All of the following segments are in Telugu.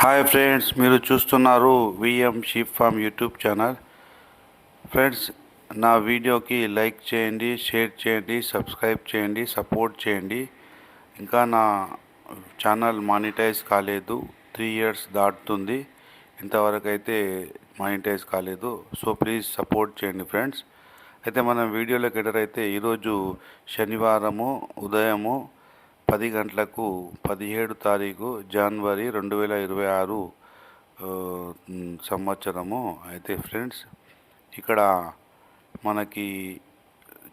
హాయ్ ఫ్రెండ్స్ మీరు చూస్తున్నారు VM sheep farm YouTube channel friends నా వీడియోకి లైక్ చేయండి షేర్ చేయండి సబ్స్క్రైబ్ చేయండి సపోర్ట్ చేయండి. ఇంకా నా ఛానల్ మానిటైజ్ కాలేదు త్రీ ఇయర్స్ దాటుతుంది. ఇంతవరకు అయితే మానిటైజ్ కాలేదు. సో ప్లీజ్ సపోర్ట్ చేయండి ఫ్రెండ్స్ అయితే మనం వీడియోలోకి ఎడరైతే అయితే ఈరోజు శనివారము ఉదయము పది గంటలకు పదిహేడు తారీఖు జనవరి రెండు వేల ఇరవై ఆరు సంవత్సరము. అయితే ఫ్రెండ్స్ ఇక్కడ మనకి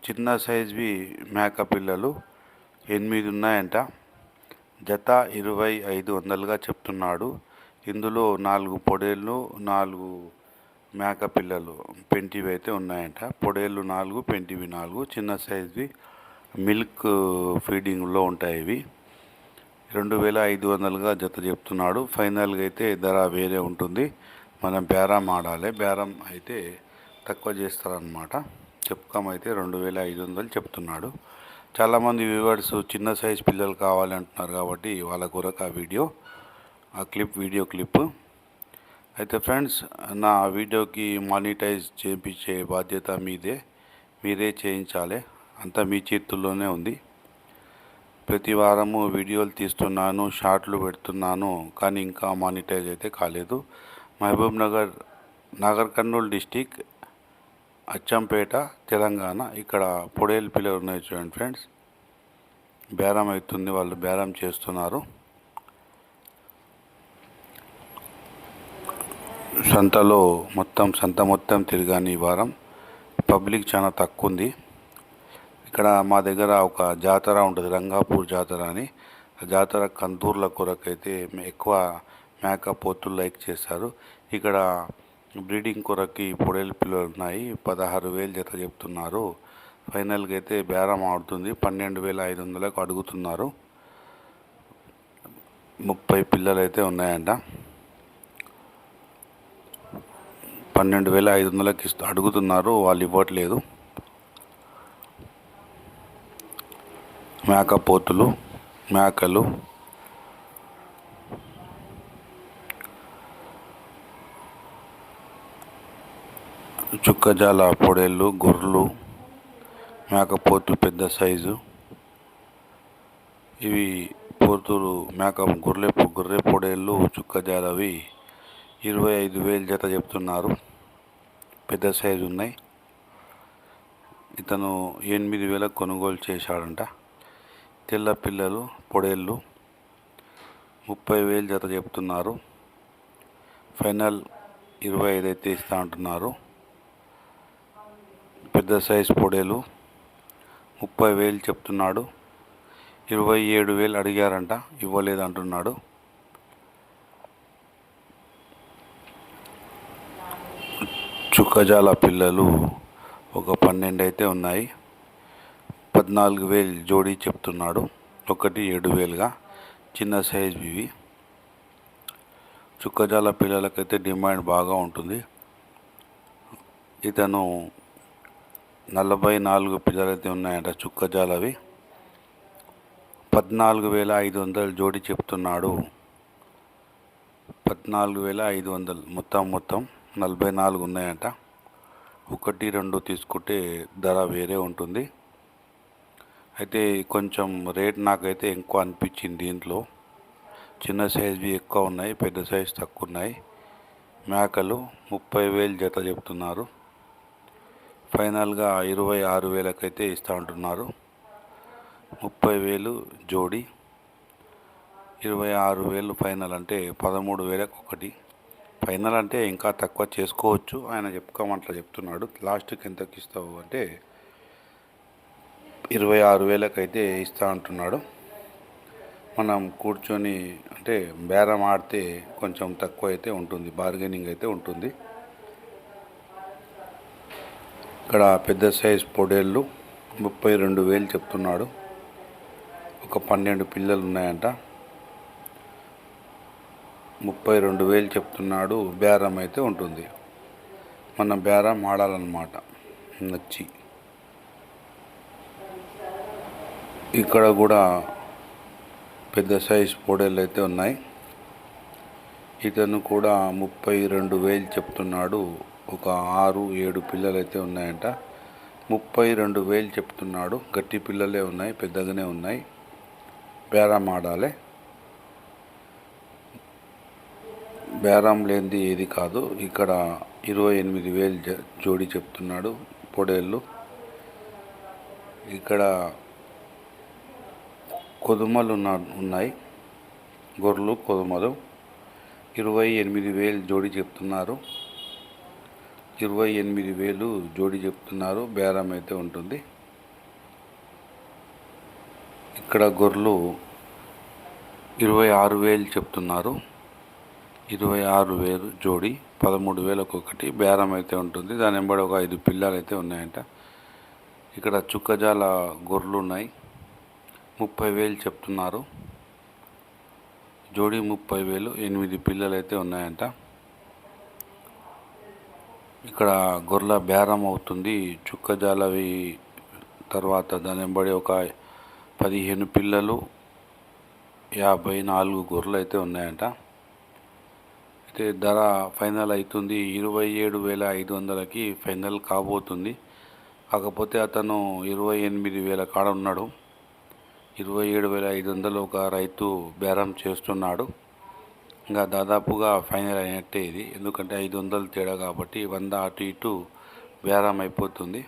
చిన్న సైజ్వి మేక పిల్లలు ఎనిమిది ఉన్నాయంట. జత ఇరవై ఐదు వందలుగా చెప్తున్నాడు. ఇందులో నాలుగు పొడేళ్ళు నాలుగు మేక పిల్లలు పెంటివి అయితే ఉన్నాయంట. పొడేళ్ళు నాలుగు పెంటివి నాలుగు చిన్న సైజ్వి మిల్క్ ఫీడింగ్లో ఉంటాయి ఇవి. రెండు వేల ఐదు వందలుగా జత చెప్తున్నాడు. ఫైనల్గా అయితే ధర వేరే ఉంటుంది. మనం బేరం ఆడాలి. బేరం అయితే తక్కువ చేస్తారనమాట చెప్పుకం అయితే రెండు వేల ఐదు వందలు చెప్తున్నాడు. చాలామంది వ్యూవర్స్ చిన్న సైజ్ పిల్లలు కావాలంటున్నారు కాబట్టి వాళ్ళ కొరకు ఆ వీడియో ఆ క్లిప్ వీడియో క్లిప్. అయితే ఫ్రెండ్స్ నా వీడియోకి మానిటైజ్ చేయించే బాధ్యత మీదే. మీరే చేయించాలి. అంతా మీ చేతుల్లోనే ఉంది. ప్రతి వారము వీడియోలు తీస్తున్నాను షార్ట్లు పెడుతున్నాను కానీ ఇంకా మానిటైజ్ అయితే కాలేదు. మహబూబ్ నగర్ నాగర్ కర్నూలు డిస్టిక్ అచ్చంపేట తెలంగాణ ఇక్కడ పొడేలు పిల్లలు ఉన్నాయి చూడండి ఫ్రెండ్స్. బేరం అవుతుంది వాళ్ళు బేరం చేస్తున్నారు. సంతలో మొత్తం సంత మొత్తం తిరిగాను ఈ వారం. పబ్లిక్ చాలా తక్కువ ఉంది. ఇక్కడ మా దగ్గర ఒక జాతర ఉంటుంది రంగాపూర్ జాతర అని. ఆ జాతర కందూర్ల కొరకైతే ఎక్కువ మేక పోతులు లైక్ చేస్తారు ఇక్కడ బ్రీడింగ్ కొరకి పొడేలు పిల్లలు ఉన్నాయి పదహారు వేలు జత చెప్తున్నారు. ఫైనల్గా అయితే బేరం ఆడుతుంది పన్నెండు వేల ఐదు వందలకు అడుగుతున్నారు. ముప్పై పిల్లలు అయితే ఉన్నాయంట. పన్నెండు వేల ఐదు వందలకి ఇస్తూ అడుగుతున్నారు వాళ్ళు ఇవ్వట్లేదు. మేకపోతులు మేకలు చుక్కజాల పొడేళ్ళు గొర్రెలు మేకపోతులు పెద్ద సైజు. ఇవి పోతులు మేక గొర్రె గొర్రె పొడేళ్ళు చుక్కజాలవి ఇరవై ఐదు వేలు జత చెప్తున్నారు. పెద్ద సైజు ఉన్నాయి. ఇతను ఎనిమిది వేలకు కొనుగోలు చేశాడంట. తెల్ల పిల్లలు పొడేళ్ళు ముప్పై వేలు జత చెప్తున్నారు. ఫైనల్ ఇరవై ఐదు అయితే ఇస్తా అంటున్నారు. పెద్ద సైజ్ పొడేలు ముప్పై వేలు చెప్తున్నాడు. ఇరవై ఏడు వేలు అడిగారంట ఇవ్వలేదు అంటున్నాడు. చుక్కజాల పిల్లలు ఒక పన్నెండు అయితే ఉన్నాయి. పద్నాలుగు వేలు జోడీ చెప్తున్నాడు. ఒకటి ఏడు వేలుగా. చిన్న సైజ్ ఇవి. చుక్కజాల పిల్లలకైతే డిమాండ్ బాగా ఉంటుంది. ఇతను నలభై నాలుగు పిల్లలైతే ఉన్నాయంట చుక్కజాలవి. పద్నాలుగు వేల ఐదు వందలు జోడి చెప్తున్నాడు. పద్నాలుగు వేల ఐదు వందలు మొత్తం మొత్తం నలభై నాలుగు ఉన్నాయంట. ఒకటి రెండు తీసుకుంటే ధర వేరే ఉంటుంది. అయితే కొంచెం రేట్ నాకైతే ఎక్కువ అనిపించింది దీంట్లో. చిన్న సైజ్వి ఎక్కువ ఉన్నాయి పెద్ద సైజ్ తక్కువ ఉన్నాయి. మేకలు ముప్పై వేలు జత చెప్తున్నారు. ఫైనల్గా ఇరవై ఆరు వేలకైతే ఇస్తూ ఉంటున్నారు. ముప్పై వేలు జోడి ఇరవై ఆరు వేలు ఫైనల్ అంటే పదమూడు వేలకు ఒకటి. ఫైనల్ అంటే ఇంకా తక్కువ చేసుకోవచ్చు ఆయన చెప్పుకోమంటా చెప్తున్నాడు. లాస్ట్కి ఎంతకి ఇస్తావు అంటే ఇరవై ఆరు వేలకైతే ఇస్తా అంటున్నాడు. మనం కూర్చొని అంటే బేరం ఆడితే కొంచెం తక్కువ అయితే ఉంటుంది బార్గెనింగ్ అయితే ఉంటుంది. ఇక్కడ పెద్ద సైజ్ పొడేళ్ళు ముప్పై రెండు వేలు చెప్తున్నాడు. ఒక పన్నెండు పిల్లలు ఉన్నాయంట ముప్పై రెండు వేలు చెప్తున్నాడు బేరం అయితే ఉంటుంది. మనం బేరం ఆడాలన్నమాట నచ్చి. ఇక్కడ కూడా పెద్ద సైజ్ పొడేళ్ళు అయితే ఉన్నాయి. ఇతను కూడా ముప్పై రెండు వేలు చెప్తున్నాడు. ఒక ఆరు ఏడు పిల్లలు అయితే ఉన్నాయంట. ముప్పై రెండు వేలు చెప్తున్నాడు. గట్టి పిల్లలే ఉన్నాయి పెద్దగానే ఉన్నాయి. బేరం ఆడాలి. బేరం లేనిది ఏది కాదు. ఇక్కడ ఇరవై ఎనిమిది వేలు జ- జోడి చెప్తున్నాడు పొడేళ్ళు ఇక్కడ కొదుమలు ఉన్న ఉన్నాయి. గొర్రెలు కొదుమలు. ఇరవై ఎనిమిది వేలు జోడి చెప్తున్నారు. ఇరవై ఎనిమిది వేలు జోడి చెప్తున్నారు. బేరం అయితే ఉంటుంది. ఇక్కడ గొర్రెలు ఇరవై ఆరు వేలు చెప్తున్నారు. ఇరవై ఆరు వేలు జోడి పదమూడు వేలకు ఒకటి. బేరం అయితే ఉంటుంది. దాని వెంబడి ఒక ఐదు పిల్లలు అయితే ఉన్నాయంట. ఇక్కడ చుక్కజాల గొర్రెలు ఉన్నాయి. ముప్పై వేలు చెప్తున్నారు. జోడి ముప్పై వేలు ఎనిమిది పిల్లలు అయితే ఉన్నాయంట. ఇక్కడ గొర్రెల బేరం అవుతుంది. చుక్కజాలవి తర్వాత దాని వెంబడి ఒక పదిహేను పిల్లలు యాభై నాలుగు గొర్రెలు అయితే ఉన్నాయంట. అయితే ధర ఫైనల్ అవుతుంది. ఇరవై ఏడు వేల ఐదు వందలకి ఫైనల్ కాబోతుంది. కాకపోతే అతను ఇరవై ఎనిమిది వేల కాడ ఉన్నాడు. ఇరవై ఏడు వేల ఐదు వందలు ఒక రైతు బేరం చేస్తున్నాడు. ఇంకా దాదాపుగా ఫైనల్ అయినట్టే ఇది. ఎందుకంటే ఐదు వందలు తేడా కాబట్టి వంద అటు ఇటు బేరం అయిపోతుంది.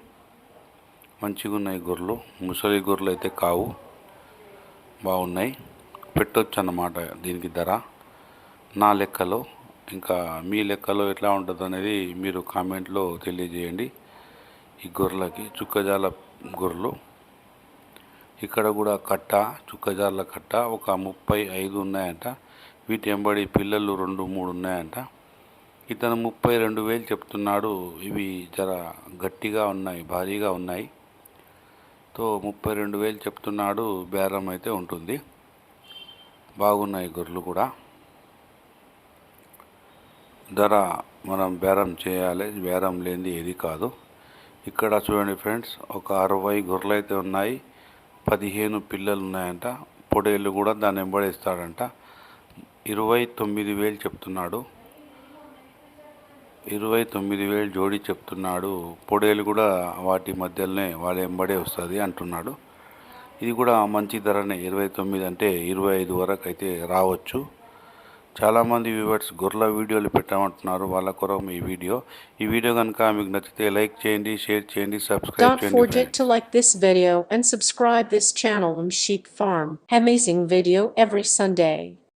మంచిగా ఉన్నాయి గొర్రెలు. ముసలి గొర్రెలు అయితే కావు. బాగున్నాయి. పెట్టొచ్చు అన్నమాట దీనికి ధర. నా లెక్కలో ఇంకా మీ లెక్కలో ఎట్లా ఉంటుంది అనేది మీరు కామెంట్లో తెలియజేయండి. ఈ గొర్రెలకి చుక్కజాల గొర్రెలు. ఇక్కడ కూడా కట్ట చుక్కజార్ల కట్ట ఒక ముప్పై ఐదు ఉన్నాయంట. వీటి వెంబడి పిల్లలు రెండు మూడు ఉన్నాయంట. ఇతను ముప్పై రెండు వేలు చెప్తున్నాడు. ఇవి జర గట్టిగా ఉన్నాయి భారీగా ఉన్నాయి. తో ముప్పై రెండు వేలు చెప్తున్నాడు. బేరం అయితే ఉంటుంది. బాగున్నాయి గొర్రెలు కూడా. ధర మనం బేరం చేయాలి. బేరం లేనిది ఏది కాదు. ఇక్కడ చూడండి ఫ్రెండ్స్ ఒక అరవై గొర్రెలు అయితే ఉన్నాయి. పదిహేను పిల్లలు ఉన్నాయంట పొడేళ్ళు కూడా దాన్ని వెంబడిస్తాడంట. ఇరవై తొమ్మిది వేలు చెప్తున్నాడు. ఇరవై తొమ్మిది వేలు జోడి చెప్తున్నాడు. పొడేలు కూడా వాటి మధ్యలోనే వాళ్ళ వెంబడే వస్తుంది అంటున్నాడు. ఇది కూడా మంచి ధరనే. ఇరవై తొమ్మిది అంటే ఇరవై ఐదు వరకు అయితే రావచ్చు. చాలామంది వ్యూవర్స్ గొర్రెల వీడియోలు పెట్టామంటున్నారు వాళ్ళ కొరకు ఈ వీడియో ఈ వీడియో కనుక మీకు నచ్చితే లైక్ చేయండి షేర్ చేయండి సబ్స్క్రైబ్ Don't చేయండి forget friends. to like this video and subscribe this channel on Sheep Farm. Amazing video every Sunday.